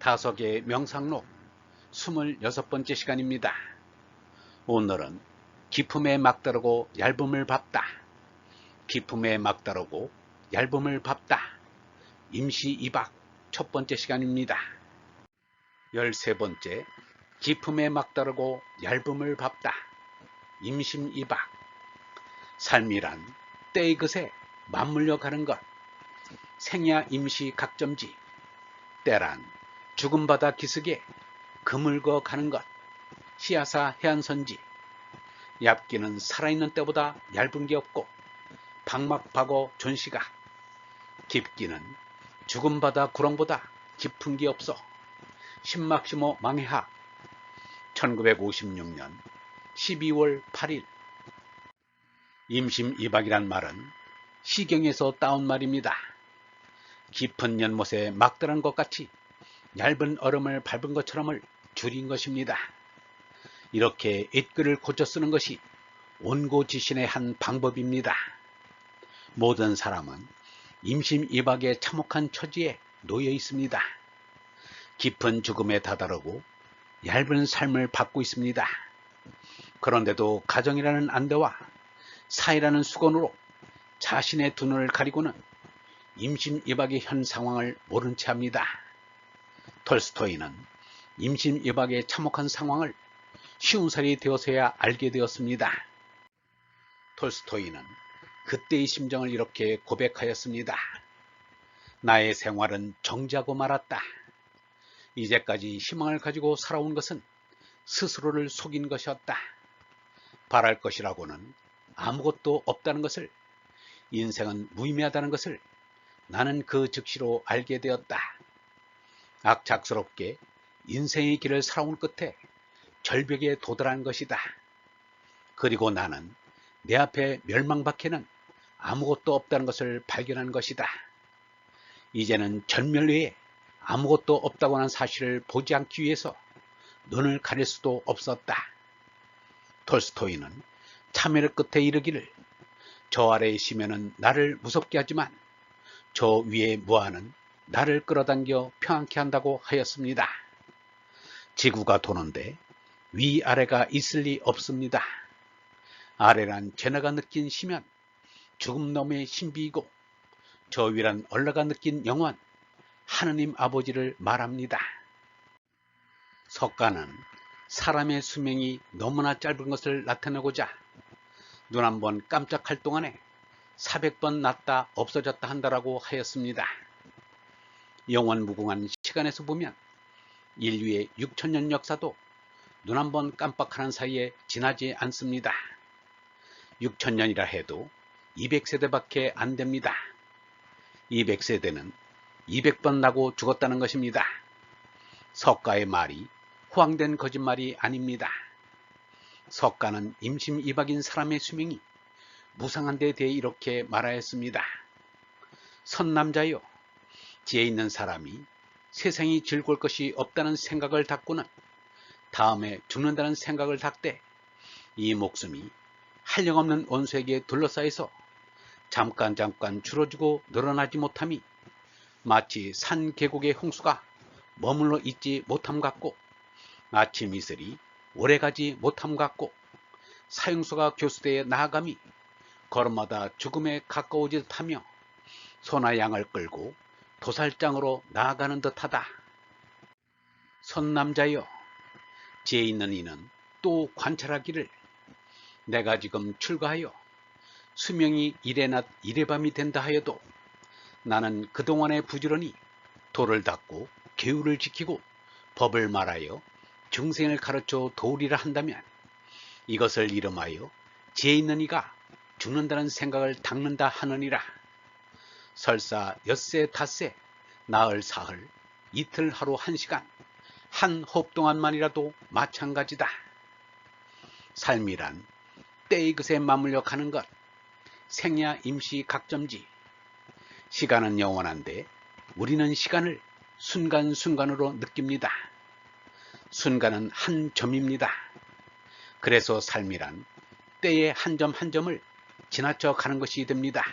다섯의 명상록 26번째 시간입니다. 오늘은 기품에 막다르고 얇음을 밟다. 기품에 막다르고 얇음을 밟다. 임시 2박 첫 번째 시간입니다. 13번째 기품에 막다르고 얇음을 밟다. 임심 2박 삶이란 때의 것에 맞물려 가는 것. 생야 임시 각점지. 때란 죽음바다 기슭에 그물거 가는 것. 시야사 해안선지. 얇기는 살아있는 때보다 얇은 게 없고 박막박어 존시가 깊기는 죽음바다 구렁보다 깊은 게 없어 신막시모 망해하 1956년 12월 8일 임심이박이란 말은 시경에서 따온 말입니다. 깊은 연못에 막들한 것 같이 얇은 얼음을 밟은 것처럼을 줄인 것입니다. 이렇게 it글을 고쳐 쓰는 것이 온고지신의 한 방법입니다. 모든 사람은 임심이박의 참혹한 처지에 놓여 있습니다. 깊은 죽음에 다다르고 얇은 삶을 받고 있습니다. 그런데도 가정이라는 안대와 사이라는 수건으로 자신의 두 눈을 가리고는 임심이박의 현 상황을 모른 채 합니다. 톨스토이는 임심이박의 참혹한 상황을 쉬운 살이 되어서야 알게 되었습니다. 톨스토이는 그때의 심정을 이렇게 고백하였습니다. 나의 생활은 정지하고 말았다. 이제까지 희망을 가지고 살아온 것은 스스로를 속인 것이었다. 바랄 것이라고는 아무것도 없다는 것을, 인생은 무의미하다는 것을 나는 그 즉시로 알게 되었다. 악착스럽게 인생의 길을 살아온 끝에 절벽에 도달한 것이다. 그리고 나는 내 앞에 멸망밖에는 아무것도 없다는 것을 발견한 것이다. 이제는 전멸 외에 아무것도 없다고 하는 사실을 보지 않기 위해서 눈을 가릴 수도 없었다. 톨스토이는 참회를 끝에 이르기를 저 아래의 심연은 나를 무섭게 하지만 저 위의 무한은 나를 끌어당겨 평안케 한다고 하였습니다. 지구가 도는데 위아래가 있을 리 없습니다. 아래란 제나가 느낀 심연, 죽음 넘의 신비이고 저 위란 얼라가 느낀 영원, 하느님 아버지를 말합니다. 석가는 사람의 수명이 너무나 짧은 것을 나타내고자 눈 한 번 깜짝할 동안에 400번 났다 없어졌다 한다라고 하였습니다. 영원 무궁한 시간에서 보면 인류의 6천년 역사도 눈 한 번 깜빡하는 사이에 지나지 않습니다. 6천년이라 해도 200세대밖에 안 됩니다. 200세대는 200번 나고 죽었다는 것입니다. 석가의 말이 호황된 거짓말이 아닙니다. 석가는 임심 이박인 사람의 수명이 무상한 데 대해 이렇게 말하였습니다. 선남자요, 지혜 있는 사람이 세상이 즐거울 것이 없다는 생각을 닫고는 다음에 죽는다는 생각을 닫되 이 목숨이 한량없는 원수에게 둘러싸여서 잠깐 잠깐 줄어지고 늘어나지 못함이 마치 산 계곡의 홍수가 머물러 있지 못함 같고 아침 이슬이 오래가지 못함 같고 사형수가 교수대에 나아감이 걸음마다 죽음에 가까워지듯 하며 소나 양을 끌고 도살장으로 나아가는 듯하다. 선남자여 지혜 있는 이는 또 관찰하기를 내가 지금 출가하여 수명이 이래 낮 이래 밤이 된다 하여도 나는 그동안에 부지런히 도를 닦고 계율을 지키고 법을 말하여 중생을 가르쳐 도우리라 한다면 이것을 이름하여 지혜 있는 이가 죽는다는 생각을 닦는다 하느니라. 설사 엿새 닷새 나흘 사흘 이틀 하루 한 시간 한 호흡 동안만이라도 마찬가지다. 삶이란 때의 것에 맞물려 가는 것 생야 임시 각점지 시간은 영원한데 우리는 시간을 순간순간으로 느낍니다. 순간은 한 점입니다. 그래서 삶이란 때의 한 점한 점을 지나쳐 가는 것이 됩니다.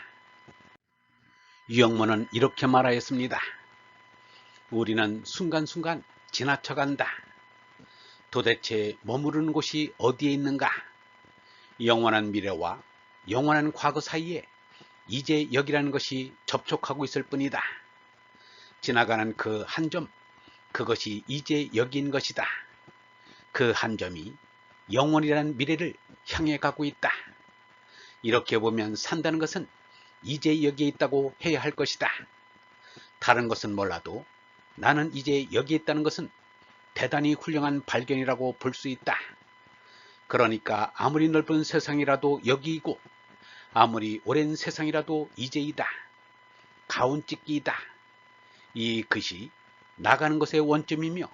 유영모는 이렇게 말하였습니다. 우리는 순간순간 지나쳐간다. 도대체 머무르는 곳이 어디에 있는가? 영원한 미래와 영원한 과거 사이에 이제 여기라는 것이 접촉하고 있을 뿐이다. 지나가는 그 한 점, 그것이 이제 여기인 것이다. 그 한 점이 영원이라는 미래를 향해 가고 있다. 이렇게 보면 산다는 것은 이제 여기에 있다고 해야 할 것이다. 다른 것은 몰라도 나는 이제 여기에 있다는 것은 대단히 훌륭한 발견이라고 볼 수 있다. 그러니까 아무리 넓은 세상이라도 여기이고 아무리 오랜 세상이라도 이제이다. 가운찍기이다. 이 것이 나가는 것의 원점이며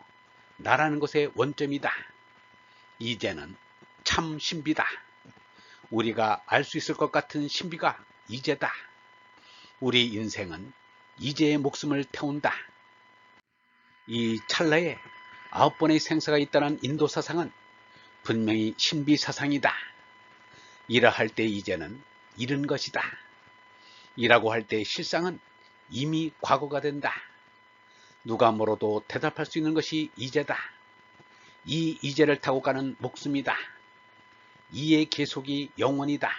나라는 것의 원점이다. 이제는 참 신비다. 우리가 알 수 있을 것 같은 신비가 이제다. 우리 인생은 이제의 목숨을 태운다. 이 찰나에 아홉 번의 생사가 있다는 인도 사상은 분명히 신비 사상이다. 이라 할때 이제는 이른 것이다. 이라고 할 때 실상은 이미 과거가 된다. 누가 물어도 대답할 수 있는 것이 이제다. 이 이제를 타고 가는 목숨이다. 이의 계속이 영원이다.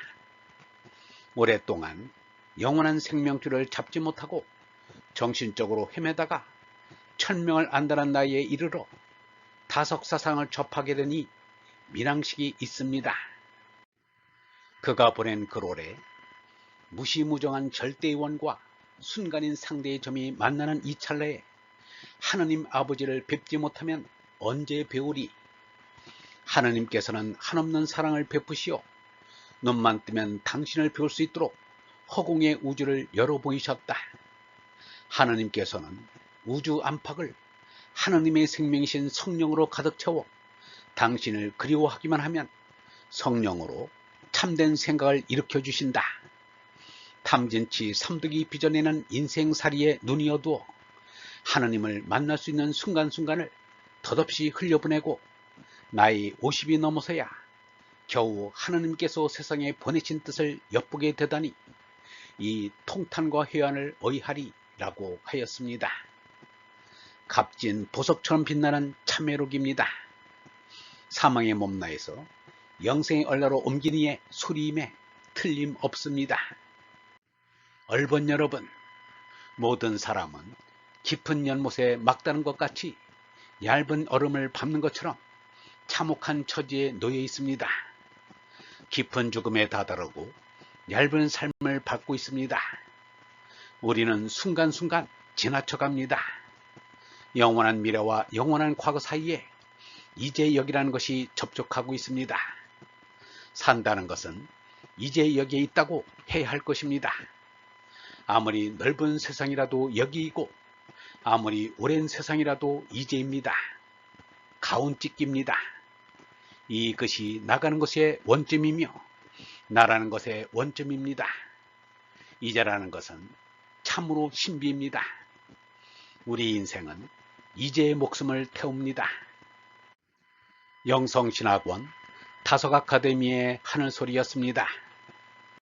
오랫동안 영원한 생명줄을 잡지 못하고 정신적으로 헤매다가 천명을 안다는 나이에 이르러 다석사상을 접하게 되니 미랑식이 있습니다. 그가 보낸 글올에 무시무정한 절대의 원과 순간인 상대의 점이 만나는 이 찰나에 하느님 아버지를 뵙지 못하면 언제 배우리? 하느님께서는 한없는 사랑을 베푸시어 눈만 뜨면 당신을 배울 수 있도록 허공의 우주를 열어 보이셨다. 하느님께서는 우주 안팎을 하느님의 생명이신 성령으로 가득 채워 당신을 그리워하기만 하면 성령으로 참된 생각을 일으켜 주신다. 탐진치 삼득이 빚어내는 인생살이에 눈이 어두워 하느님을 만날 수 있는 순간순간을 덧없이 흘려보내고 나이 50이 넘어서야 겨우 하느님께서 세상에 보내신 뜻을 엿보게 되다니 이 통탄과 회한을 어이하리라고 하였습니다. 값진 보석처럼 빛나는 참회록입니다. 사망의 몸나에서 영생의 얼라로 옮기니에 소리임에 틀림없습니다. 얼번 여러분, 모든 사람은 깊은 연못에 막다는 것 같이 얇은 얼음을 밟는 것처럼 참혹한 처지에 놓여 있습니다. 깊은 죽음에 다다르고 얇은 삶을 밟고 있습니다. 우리는 순간순간 지나쳐 갑니다. 영원한 미래와 영원한 과거 사이에 이제 여기라는 것이 접촉하고 있습니다. 산다는 것은 이제 여기에 있다고 해야 할 것입니다. 아무리 넓은 세상이라도 여기이고 아무리 오랜 세상이라도 이제입니다. 가운찍기입니다. 이것이 나가는 것의 원점이며 나라는 것의 원점입니다. 이제라는 것은 참으로 신비입니다. 우리 인생은 이제의 목숨을 태웁니다. 영성신학원 다석 아카데미의 하늘소리였습니다.